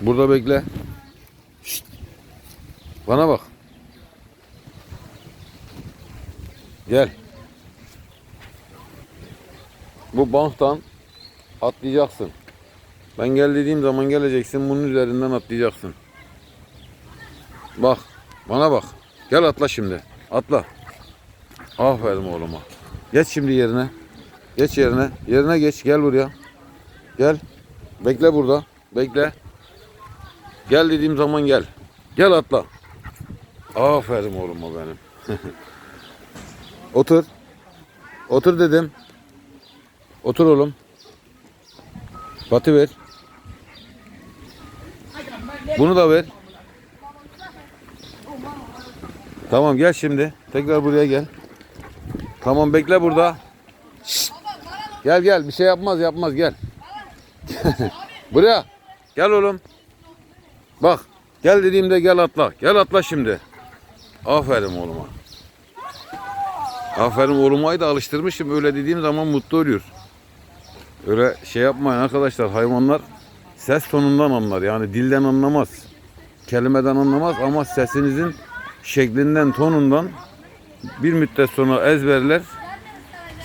Burada bekle. Şşt. Bana bak. Gel. Bu banktan atlayacaksın. Ben gel dediğim zaman geleceksin. Bunun üzerinden atlayacaksın. Bak. Bana bak. Gel atla şimdi. Atla. Aferin oğluma. Geç şimdi yerine. Geç yerine. Yerine geç. Gel buraya. Gel. Bekle burada. Bekle. Gel dediğim zaman gel. Gel atla. Aferin oğluma benim. Otur. Otur dedim. Otur oğlum. Batı ver. Bunu da ver. Tamam gel şimdi. Tekrar buraya gel. Tamam bekle burada. Şşt. Gel gel bir şey yapmaz yapmaz gel. buraya. Gel oğlum. Bak. Gel dediğimde gel atla. Gel atla şimdi. Aferin oğluma. Aferin oğlumayı da alıştırmışım. Öyle dediğim zaman mutlu oluyor. Öyle şey yapmayın arkadaşlar. Hayvanlar ses tonundan anlar. Yani dilden anlamaz. Kelimeden anlamaz ama sesinizin şeklinden, tonundan bir müddet sonra ezberler.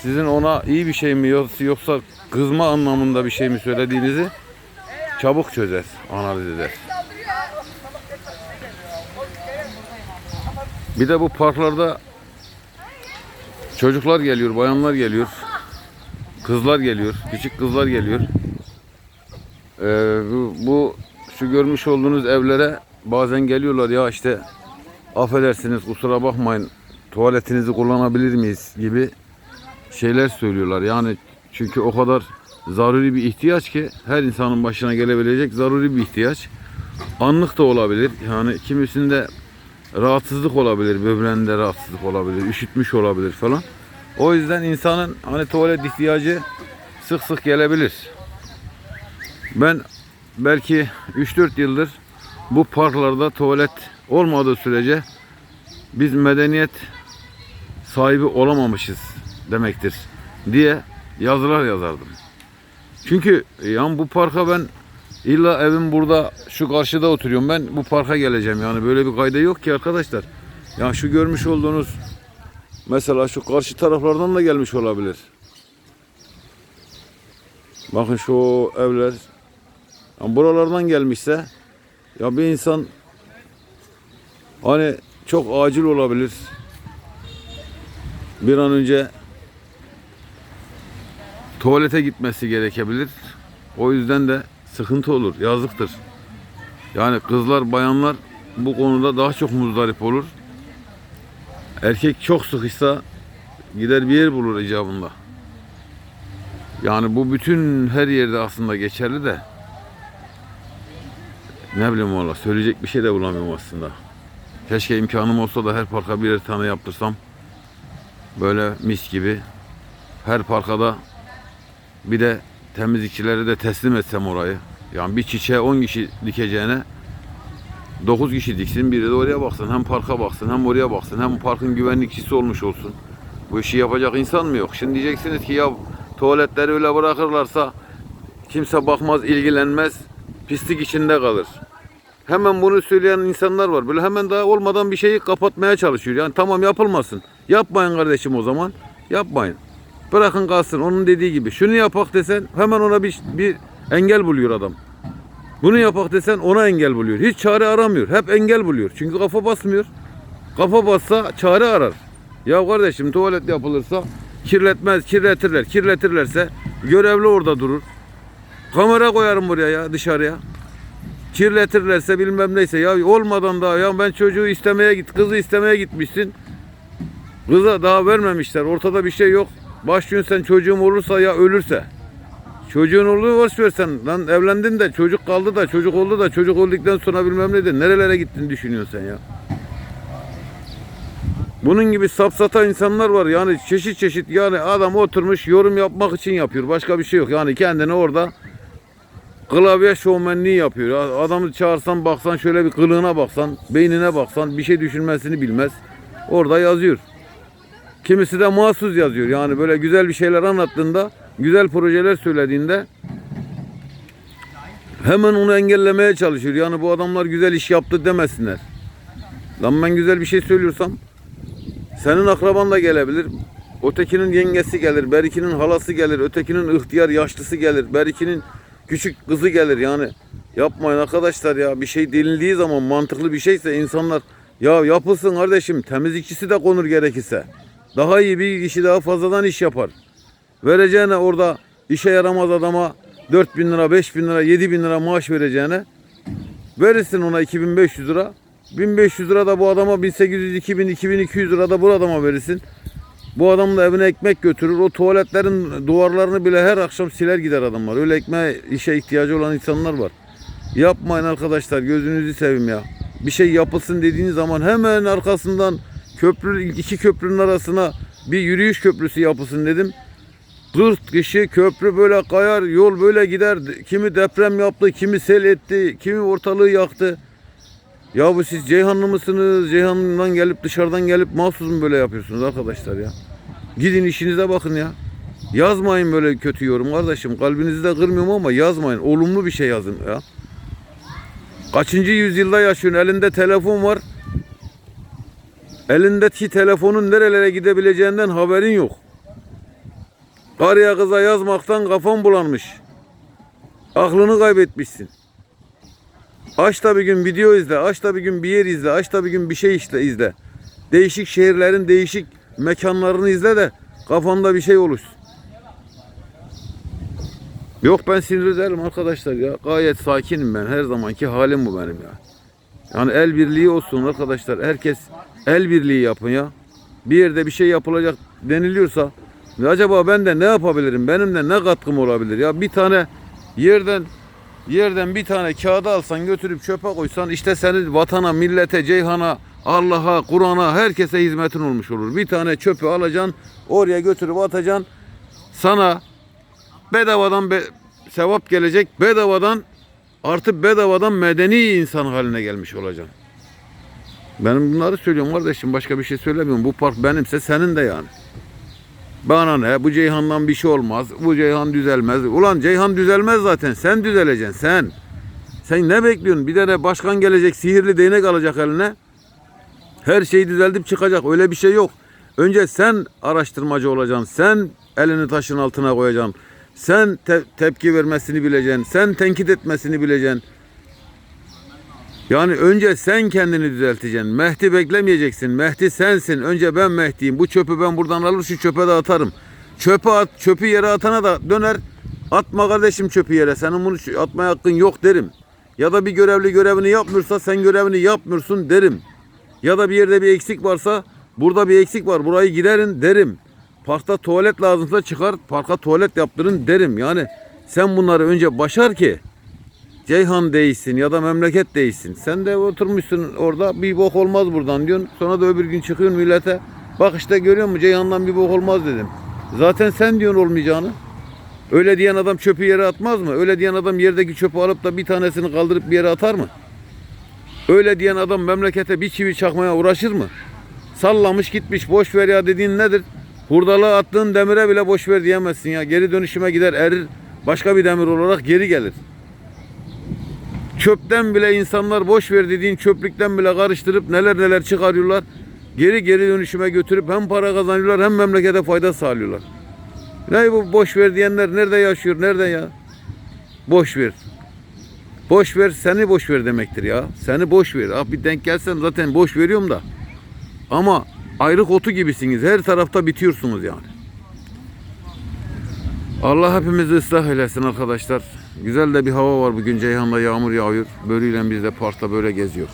Sizin ona iyi bir şey mi yoksa- kızma anlamında bir şey mi söylediğinizi çabuk çözer, analiz eder. Bir de bu parklarda çocuklar geliyor, bayanlar geliyor, kızlar geliyor, küçük kızlar geliyor. Ee, bu, bu şu görmüş olduğunuz evlere bazen geliyorlar ya işte affedersiniz kusura bakmayın tuvaletinizi kullanabilir miyiz gibi şeyler söylüyorlar. Yani çünkü o kadar zaruri bir ihtiyaç ki her insanın başına gelebilecek zaruri bir ihtiyaç. Anlık da olabilir. Yani kimisinde rahatsızlık olabilir, böbreğinde rahatsızlık olabilir, üşütmüş olabilir falan. O yüzden insanın hani tuvalet ihtiyacı sık sık gelebilir. Ben belki 3-4 yıldır bu parklarda tuvalet olmadığı sürece biz medeniyet sahibi olamamışız demektir diye yazılar yazardım. Çünkü yani bu parka ben illa evim burada şu karşıda oturuyorum. Ben bu parka geleceğim yani böyle bir kayda yok ki arkadaşlar. Ya şu görmüş olduğunuz mesela şu karşı taraflardan da gelmiş olabilir. Bakın şu evler yani buralardan gelmişse ya bir insan hani çok acil olabilir. Bir an önce tuvalete gitmesi gerekebilir. O yüzden de sıkıntı olur, yazıktır. Yani kızlar, bayanlar bu konuda daha çok muzdarip olur. Erkek çok sıkışsa gider bir yer bulur icabında. Yani bu bütün her yerde aslında geçerli de ne bileyim valla söyleyecek bir şey de bulamıyorum aslında. Keşke imkanım olsa da her parka birer tane yaptırsam. Böyle mis gibi. Her parkada bir de temizlikçilere de teslim etsem orayı. Yani bir çiçeğe 10 kişi dikeceğine 9 kişi diksin. Biri de oraya baksın. Hem parka baksın hem oraya baksın. Hem parkın güvenlikçisi olmuş olsun. Bu işi yapacak insan mı yok? Şimdi diyeceksiniz ki ya tuvaletleri öyle bırakırlarsa kimse bakmaz, ilgilenmez. Pislik içinde kalır. Hemen bunu söyleyen insanlar var. Böyle hemen daha olmadan bir şeyi kapatmaya çalışıyor. Yani tamam yapılmasın. Yapmayın kardeşim o zaman. Yapmayın. Bırakın kalsın. Onun dediği gibi. Şunu yapak desen hemen ona bir, bir engel buluyor adam. Bunu yapak desen ona engel buluyor. Hiç çare aramıyor. Hep engel buluyor. Çünkü kafa basmıyor. Kafa bassa çare arar. Ya kardeşim tuvalet yapılırsa kirletmez, kirletirler. Kirletirlerse görevli orada durur. Kamera koyarım buraya ya dışarıya. Kirletirlerse bilmem neyse ya olmadan daha ya ben çocuğu istemeye git kızı istemeye gitmişsin. Kıza daha vermemişler. Ortada bir şey yok. Başlıyorsun sen çocuğum olursa ya ölürse. Çocuğun olduğu boş versen. Lan evlendin de çocuk kaldı da çocuk oldu da çocuk olduktan sonra bilmem ne de nerelere gittin düşünüyorsun sen ya. Bunun gibi sapsata insanlar var yani çeşit çeşit yani adam oturmuş yorum yapmak için yapıyor. Başka bir şey yok. Yani kendini orada klavye şovmenliği yapıyor. Ya Adamı çağırsan baksan şöyle bir kılığına baksan, beynine baksan bir şey düşünmesini bilmez. Orada yazıyor. Kimisi de mahsus yazıyor. Yani böyle güzel bir şeyler anlattığında, güzel projeler söylediğinde Hemen onu engellemeye çalışıyor. Yani bu adamlar güzel iş yaptı demesinler. Lan ben güzel bir şey söylüyorsam senin akraban da gelebilir. Ötekinin yengesi gelir, berikinin halası gelir, ötekinin ihtiyar yaşlısı gelir, berikinin küçük kızı gelir yani. Yapmayın arkadaşlar ya bir şey denildiği zaman mantıklı bir şeyse insanlar ya yapılsın kardeşim temizlikçisi de konur gerekirse. Daha iyi bir kişi daha fazladan iş yapar. Vereceğine orada işe yaramaz adama 4 bin lira, 5 bin lira, 7 bin lira maaş vereceğine verirsin ona 2500 lira. 1500 lira da bu adama 1800, 2000, 2200 lira da bu adama verirsin. Bu adam da evine ekmek götürür. O tuvaletlerin duvarlarını bile her akşam siler gider adamlar. Öyle ekmeğe işe ihtiyacı olan insanlar var. Yapmayın arkadaşlar gözünüzü seveyim ya. Bir şey yapılsın dediğiniz zaman hemen arkasından köprü iki köprünün arasına bir yürüyüş köprüsü yapılsın dedim. 40 kişi köprü böyle kayar, yol böyle gider. Kimi deprem yaptı, kimi sel etti, kimi ortalığı yaktı. Ya bu siz Ceyhanlı mısınız? Ceyhan'dan gelip dışarıdan gelip mahsus mu böyle yapıyorsunuz arkadaşlar ya? Gidin işinize bakın ya. Yazmayın böyle kötü yorum kardeşim. Kalbinizi de kırmıyorum ama yazmayın. Olumlu bir şey yazın ya. Kaçıncı yüzyılda yaşıyorsun? Elinde telefon var. Elindeki telefonun nerelere gidebileceğinden haberin yok. Karıya kıza yazmaktan kafan bulanmış. Aklını kaybetmişsin. Aç da bir gün video izle, aç da bir gün bir yer izle, aç da bir gün bir şey işte izle. Değişik şehirlerin değişik mekanlarını izle de kafanda bir şey oluşsun. Yok ben sinir ederim arkadaşlar ya. Gayet sakinim ben. Her zamanki halim bu benim ya. Yani el birliği olsun arkadaşlar. Herkes el birliği yapın ya. Bir yerde bir şey yapılacak deniliyorsa "Ya acaba ben de ne yapabilirim? Benim de ne katkım olabilir? Ya bir tane yerden yerden bir tane kağıda alsan götürüp çöpe koysan işte senin vatana, millete, ceyhana, Allah'a, Kur'an'a herkese hizmetin olmuş olur. Bir tane çöpü alacaksın, oraya götürüp atacaksın. Sana bedavadan be, sevap gelecek. Bedavadan artı bedavadan medeni insan haline gelmiş olacaksın. Benim bunları söylüyorum kardeşim. Başka bir şey söylemiyorum. Bu park benimse senin de yani. Bana ne? Bu Ceyhan'dan bir şey olmaz. Bu Ceyhan düzelmez. Ulan Ceyhan düzelmez zaten. Sen düzeleceksin sen. Sen ne bekliyorsun? Bir tane başkan gelecek sihirli değnek alacak eline. Her şey düzeldip çıkacak. Öyle bir şey yok. Önce sen araştırmacı olacaksın. Sen elini taşın altına koyacaksın. Sen te- tepki vermesini bileceksin. Sen tenkit etmesini bileceksin. Yani önce sen kendini düzelteceksin. Mehdi beklemeyeceksin. Mehdi sensin. Önce ben Mehdi'yim. Bu çöpü ben buradan alır şu çöpe de atarım. Çöpü at, çöpü yere atana da döner. Atma kardeşim çöpü yere. Senin bunu atmaya hakkın yok derim. Ya da bir görevli görevini yapmıyorsa sen görevini yapmıyorsun derim. Ya da bir yerde bir eksik varsa burada bir eksik var. Burayı giderin derim. Parkta tuvalet lazımsa çıkar parka tuvalet yaptırın derim. Yani sen bunları önce başar ki Ceyhan değilsin ya da memleket değilsin. Sen de oturmuşsun orada bir bok olmaz buradan diyorsun. Sonra da öbür gün çıkıyorsun millete. Bak işte görüyor musun Ceyhan'dan bir bok olmaz dedim. Zaten sen diyorsun olmayacağını. Öyle diyen adam çöpü yere atmaz mı? Öyle diyen adam yerdeki çöpü alıp da bir tanesini kaldırıp bir yere atar mı? Öyle diyen adam memlekete bir çivi çakmaya uğraşır mı? Sallamış gitmiş boş ver ya dediğin nedir? Hurdalığa attığın demire bile boş ver diyemezsin ya. Geri dönüşüme gider erir. Başka bir demir olarak geri gelir. Çöpten bile insanlar boş ver dediğin çöplükten bile karıştırıp neler neler çıkarıyorlar. Geri geri dönüşüme götürüp hem para kazanıyorlar hem memlekete fayda sağlıyorlar. Ne bu boş ver diyenler nerede yaşıyor? Nerede ya? Boş ver. Boş ver seni boş ver demektir ya. Seni boş ver. Ah bir denk gelsen zaten boş veriyorum da. Ama ayrık otu gibisiniz. Her tarafta bitiyorsunuz yani. Allah hepimizi ıslah eylesin arkadaşlar. Güzel de bir hava var bugün. Ceyhan'da yağmur yağıyor. Böyleyle biz de parkta böyle geziyor.